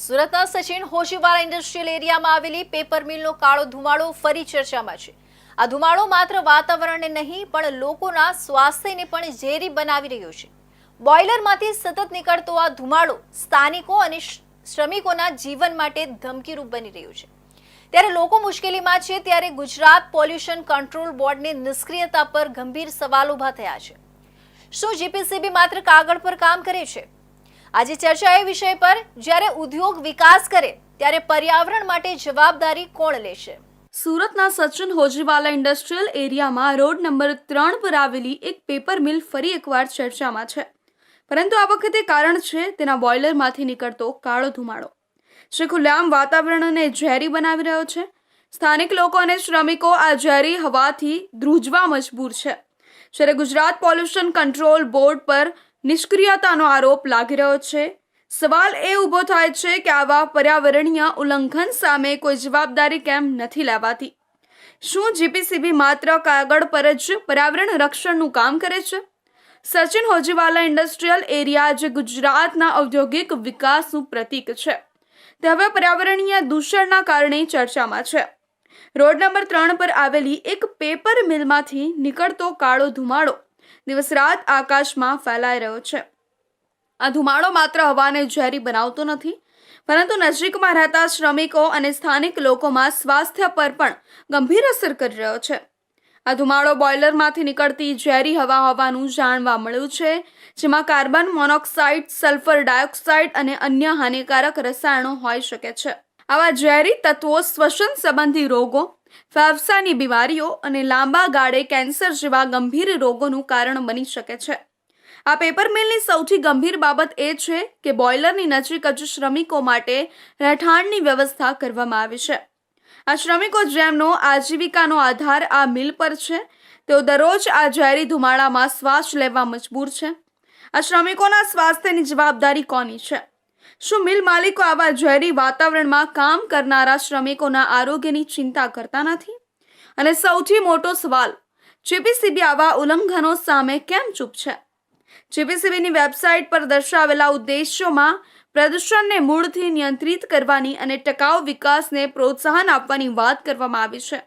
સુરતના સચિન હોશીવાળા ઇન્ડસ્ટ્રીયલ એરિયામાં આવેલી પેપર મિલનો કાળો ધુમાડો ફરી ચર્ચામાં છે. આ ધુમાડો માત્ર વાતાવરણને નહીં, પણ લોકોના સ્વાસ્થ્યને પણ ઝેરી બનાવી રહ્યો છે. બોઇલરમાંથી સતત નીકળતો આ ધુમાડો સ્થાનિકો અને શ્રમિકોના જીવન માટે ધમકીરૂપ બની રહ્યું છે. ત્યારે લોકો મુશ્કેલીમાં છે, ત્યારે ગુજરાત પોલ્યુશન કંટ્રોલ બોર્ડની નિષ્ક્રિયતા પર ગંભીર સવાલ ઊભા થયા છે. શું જીપીસીબી માત્ર કાગળ પર કામ કરે છે? આજે ચર્ચા એ વિષય પર, જ્યારે ઉદ્યોગ વિકાસ કરે, ત્યારે પર્યાવરણ માટે જવાબદારી કોણ લેશે? સુરતના સચિન હોજરીવાલા ઇન્ડસ્ટ્રીયલ એરિયામાં રોડ નંબર ત્રણ પર આવેલી એક પેપર મિલ ફરી એકવાર ચર્ચામાં છે. પરંતુ આ વખતે કારણ છે, તેના બોઇલરમાંથી નીકળતો કાળો ધુમાડો. જે ખુલ્લેઆમ વાતાવરણને ઝેરી બનાવી રહ્યો છે. સ્થાનિક લોકો અને શ્રમિકો આ ઝેરી હવાથી ધ્રુજવા મજબૂર છે. જ્યારે ગુજરાત પોલ્યુશન કંટ્રોલ બોર્ડ પર નિષ્ક્રિયતાનો આરોપ લાગી રહ્યો છે. સવાલ એ ઊભો થાય છે કે આવા પર્યાવરણીય ઉલ્લંઘન સામે કોઈ જવાબદારી કેમ નથી લેવાતી? શું જીપીસીબી માત્ર કાગળ પર જ પર્યાવરણ રક્ષણનું કામ કરે છે? સચિન હોજીવાલા ઇન્ડસ્ટ્રીયલ એરિયા જે ગુજરાતના ઔદ્યોગિક વિકાસનું પ્રતીક છે. તે હવે પર્યાવરણીય દૂષણના કારણે ચર્ચામાં છે. રોડ નંબર ત્રણ પર આવેલી એક પેપર મિલમાંથી નીકળતો કાળો ધુમાડો દિવસ આકાશમાં ફેલાઈ રહ્યો છે. આ ધુમાડો માત્ર હવાને ઝેરી બનાવતો નથી, પરંતુ નજીકમાં રહેતા શ્રમિકો અને સ્થાનિક લોકોમાં સ્વાસ્થ્ય પર પણ ગંભીર અસર કરી રહ્યો છે. આ ધુમાડો બોઇલરમાંથી નીકળતી ઝેરી હવા હોવાનું જાણવા મળ્યું છે, જેમાં કાર્બન મોનોક્સાઇડ, સલ્ફર ડાયોક્સાઇડ અને અન્ય હાનિકારક રસાયણો હોઈ શકે છે. આવા ઝેરી તત્વો શ્વસન સંબંધી રોગો ફેફસાની બીમારીઓ અને લાંબા ગાળે કેન્સર જેવા ગંભીર રોગોનું કારણ બની શકે છે. આ પેપર મિલની સૌથી ગંભીર બાબત એ છે કે બોઇલરની નજીક જ શ્રમિકો માટે રહેઠાણની વ્યવસ્થા કરવામાં આવી છે. આ શ્રમિકો જેમનો આજીવિકાનો આધાર આ મિલ પર છે, તેઓ દરરોજ આ ઝેરી ધુમાડામાં શ્વાસ લેવા મજબૂર છે. આ શ્રમિકોના સ્વાસ્થ્યની જવાબદારી કોની છે? શું મિલ માલિકો આવા ઝેરી વાતાવરણમાં કામ કરનારા શ્રમિકોના આરોગ્યની ચિંતા કરતા નથી? અને સૌથી મોટો સવાલ, જીપીસીબી આવા ઉલ્લંઘનો સામે કેમ ચૂપ છે? જીપીસીબીની વેબસાઇટ પર દર્શાવેલા ઉદ્દેશ્યોમાં પ્રદૂષણને મૂળથી નિયંત્રિત કરવાની અને ટકાઉ વિકાસને પ્રોત્સાહન આપવાની વાત કરવામાં આવી છે.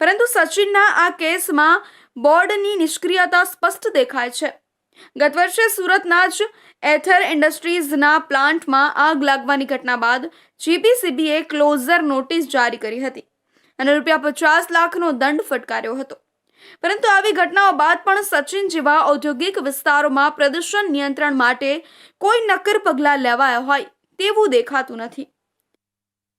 પરંતુ સચિનના આ કેસમાં બોર્ડની નિષ્ક્રિયતા સ્પષ્ટ દેખાય છે. ગત વર્ષે સુરતના જ એથર ઇન્ડસ્ટ્રીઝના પ્લાન્ટમાં આગ લાગવાની ઘટના બાદ જીપીસીબીએ ક્લોઝર નોટિસ જારી કરી હતી અને રૂપિયા પચાસ લાખનો દંડ ફટકાર્યો હતો. પરંતુ આવી ઘટનાઓ બાદ પણ સચિન જેવા ઔદ્યોગિક વિસ્તારોમાં પ્રદૂષણ નિયંત્રણ માટે કોઈ નક્કર પગલાં લેવાયા હોય તેવું દેખાતું નથી.